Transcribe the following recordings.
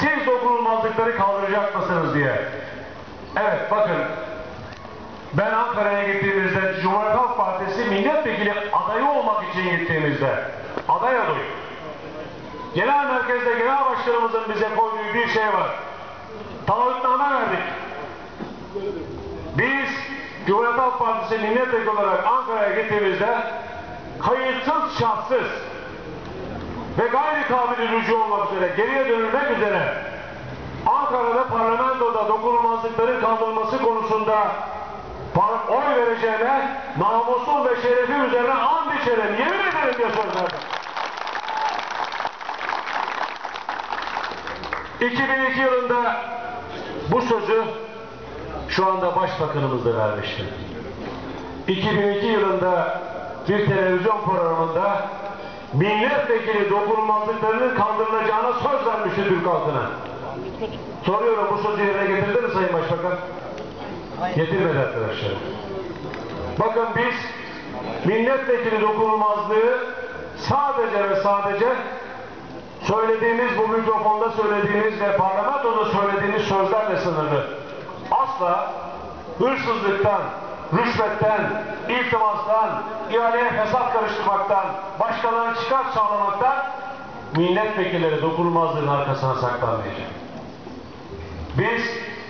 siz dokunulmazlıkları kaldıracak mısınız diye. Evet bakın ben Ankara'ya gittiğimizde Cumhuriyet Halk Partisi milletvekili adayı olmak için gittiğimizde aday adayı. Genel merkezde genel başkanımızın bize koyduğu bir şey var. Taahhütname verdik. Biz Cumhuriyet Halk Partisi milletvekili olarak Ankara'ya gittiğimizde kayıtsız şartsız ve gayri kabili rücu olmak üzere geriye dönülmek üzere Ankara'da parlamentoda dokunulmazlıkların kaldırılması konusunda oy vereceğine namusum ve şerefim üzerine and içerim, yemin ederim diye söz verdim. 2002 yılında bu sözü şu anda Başbakanımız da vermişti. 2002 yılında bir televizyon programında milletvekili dokunulmazlıklarının kaldırılacağına söz vermişti Türk halkına. Soruyorum bu sözü yerine getirdi mi Sayın Başbakan? Getirmedi arkadaşlar. Bakın biz milletvekili dokunulmazlığı sadece ve sadece söylediğimiz bu mikrofonda söylediğimiz ve parlamentoda söylediğimiz sözlerle sınırlı. Asla hırsızlıktan, rüşvetten, iltimastan, ihaleye fesat karıştırmaktan, başkalarına çıkar sağlamaktan milletvekilleri dokunulmazlığın arkasına saklanmayacak. Biz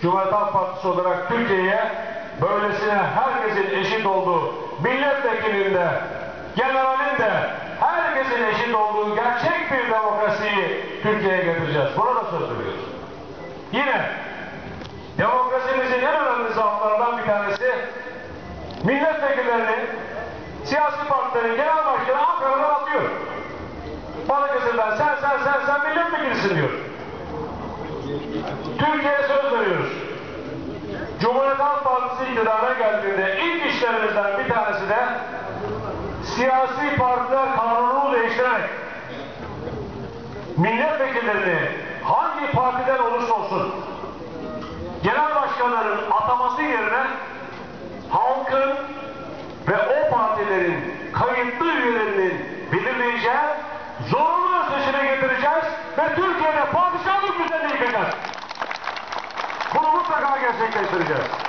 Cumhuriyet Halk Partisi olarak Türkiye'ye böylesine herkesin eşit olduğu, milletvekilinde, generalinde herkesin eşit olduğu gerçek bir demokrasiyi Türkiye'ye getireceğiz. Buna da söz veriyoruz. Yine demokrasimizin en önemli tanesi milletvekillerini siyasi partilerin genel başkanı Ankara'dan atıyor. Balıkesir'den sen sen sen sen milletvekilisin diyor. Türkiye'ye söz veriyoruz. Cumhuriyet Halk Partisi iktidara geldiğinde ilk işlerimizden bir tanesi de siyasi partiler kanununu değiştirerek milletvekillerini hangi partiden olursa olsun genel başkanların ataması yerine halkın ve o partilerin kayıtlı üyelerinin belirleyeceği zorunlu seçime getireceğiz ve Türkiye'de padişahlık düzenini yıkacağız. Bunu mutlaka gerçekleştireceğiz.